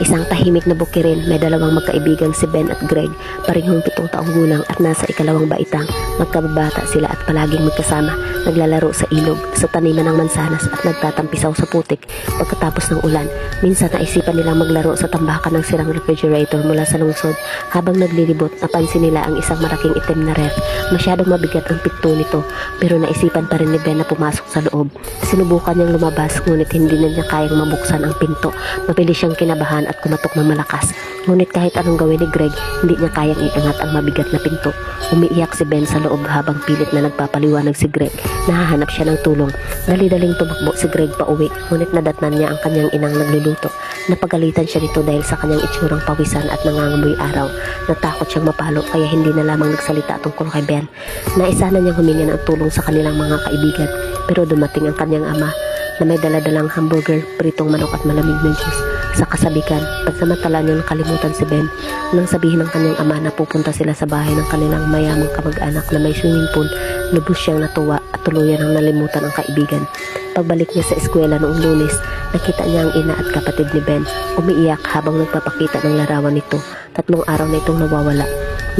isang tahimik na bukirin, may dalawang magkaibigan si Ben at Greg, parehong pitong taong gulang at nasa ikalawang baitang. Magkababata sila at palaging magkasama, naglalaro sa ilog, sa taniman ng mansanas at nagtatampisaw sa putik pagkatapos ng ulan. Minsan naisipan nilang maglaro sa tambakan ng sirang refrigerator mula sa lungsod. Habang naglilibot, napansin nila ang isang malaking itim na ref. Masyadong mabigat ang pinto nito, pero naisipan pa rin ni Ben na pumasok sa loob. Sinubukan niyang lumabas, ngunit hindi na niya kayang mabuksan ang pinto. Mabilis siyang kinabahan at kumatok ng malakas. Ngunit kahit anong gawin ni Greg, hindi niya kayang iangat ang mabigat na pinto. Umiiyak si Ben sa loob habang pilit na nagpapaliwanag si Greg. Nahahanap siya ng tulong. Dali-daling tumakbo si Greg pa uwi, ngunit nadatnan niya ang kanyang inang nagluluto. Napagalitan siya nito dahil sa kanyang itsurang pawisan at nangangamoy araw. Natakot siyang mapalo kaya hindi na lamang nagsalita tungkol kay Ben. Naisa na niyang humingi ng tulong sa kanilang mga kaibigan pero dumating ang kanyang ama na may daladalang hamburger, pritong manok at malamig na juice. Sa kasabikan, pagsamantala niyang nakalimutan si Ben nang sabihin ng kanyang ama na pupunta sila sa bahay ng kanilang mayamang kamag-anak na may swimming pool, lubos siyang natuwa at tuluyan ang nalimutan ang kaibigan. Pagbalik niya sa eskwela noong lunes, nakita niya ang ina at kapatid ni Ben. Umiiyak habang nagpapakita ng larawan nito. Tatlong araw na itong nawawala.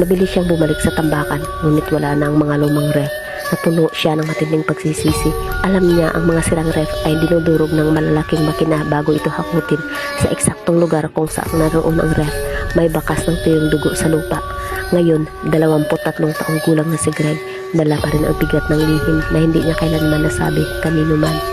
Mabilis siyang bumalik sa tambakan, ngunit wala na ang mga lumang ref. Napuno siya ng matinding pagsisisi. Alam niya ang mga sirang ref ay dinudurog ng malalaking makina bago ito hakutin sa eksaktong lugar kung saan naroon ang ref. May bakas ng tuyong dugo sa lupa. Ngayon, 23 taong gulang na si Greg. Dala pa rin ang bigat ng lihim na hindi niya kailanman nasabi kanino man.